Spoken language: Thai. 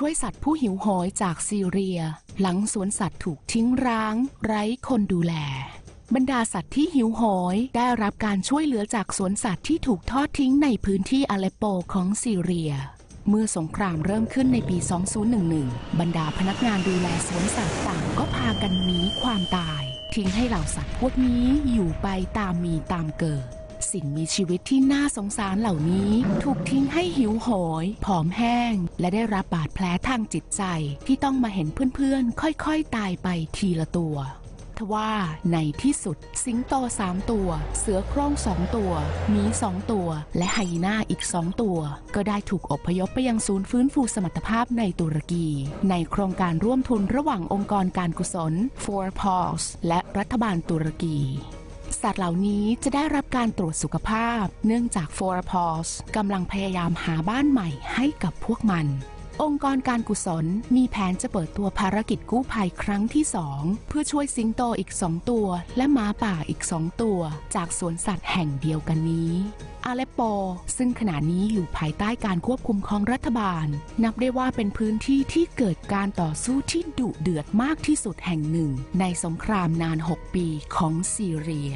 ช่วยสัตว์ผู้หิวโหยจากซีเรีย หลังสวนสัตว์ถูกทิ้งร้าง ไร้คนดูแล บรรดาสัตว์ที่หิวโหยได้รับการช่วยเหลือจากสวนสัตว์ที่ถูกทอดทิ้งในพื้นที่อาเลปโปของซีเรีย เมื่อสงครามเริ่มขึ้นในปี 2011 บรรดาพนักงานดูแลสวนสัตว์ต่างก็พากันหนีความตาย ทิ้งให้เหล่าสัตว์พวกนี้อยู่ไปตามมีตามเกิด สิ่งมีชีวิตที่น่าสงสารเหล่านี้ ถูกทิ้งให้หิวโหย ผอมแห้ง และได้รับบาดแผลทางจิตใจ ที่ต้องมาเห็นเพื่อนๆ ค่อยๆ ตายไปทีละตัวทว่าในที่สุด สิงโตสามตัว เสือโคร่งสองตัวหมีสองตัว และไฮยีน่าอีกสองตัว ก็ได้ถูกอพยพไปยังศูนย์ฟื้นฟูสมรรถภาพในตุรกี ในโครงการร่วมทุนระหว่างองค์กรการกุศล Four Paws และรัฐบาลตุรกี สัตว์เหล่านี้จะได้รับการตรวจสุขภาพ เนื่องจากฟอร์พอสกำลังพยายามหาบ้านใหม่ให้กับพวกมัน องค์กรการกุศลมีแผนจะเปิดตัวภารกิจกู้ภัยครั้งที่สองเพื่อช่วยสิงโตอีกสองตัว และหมาป่าอีกสองตัว จากสวนสัตว์แห่งเดียวกันนี้อาเลปโป ซึ่งขณะนี้อยู่ภายใต้การควบคุมของรัฐบาล นับได้ว่าเป็นพื้นที่ที่เกิดการต่อสู้ที่ดุเดือดมากที่สุดแห่งหนึ่ง ในสงครามนาน 6 ปีของซีเรีย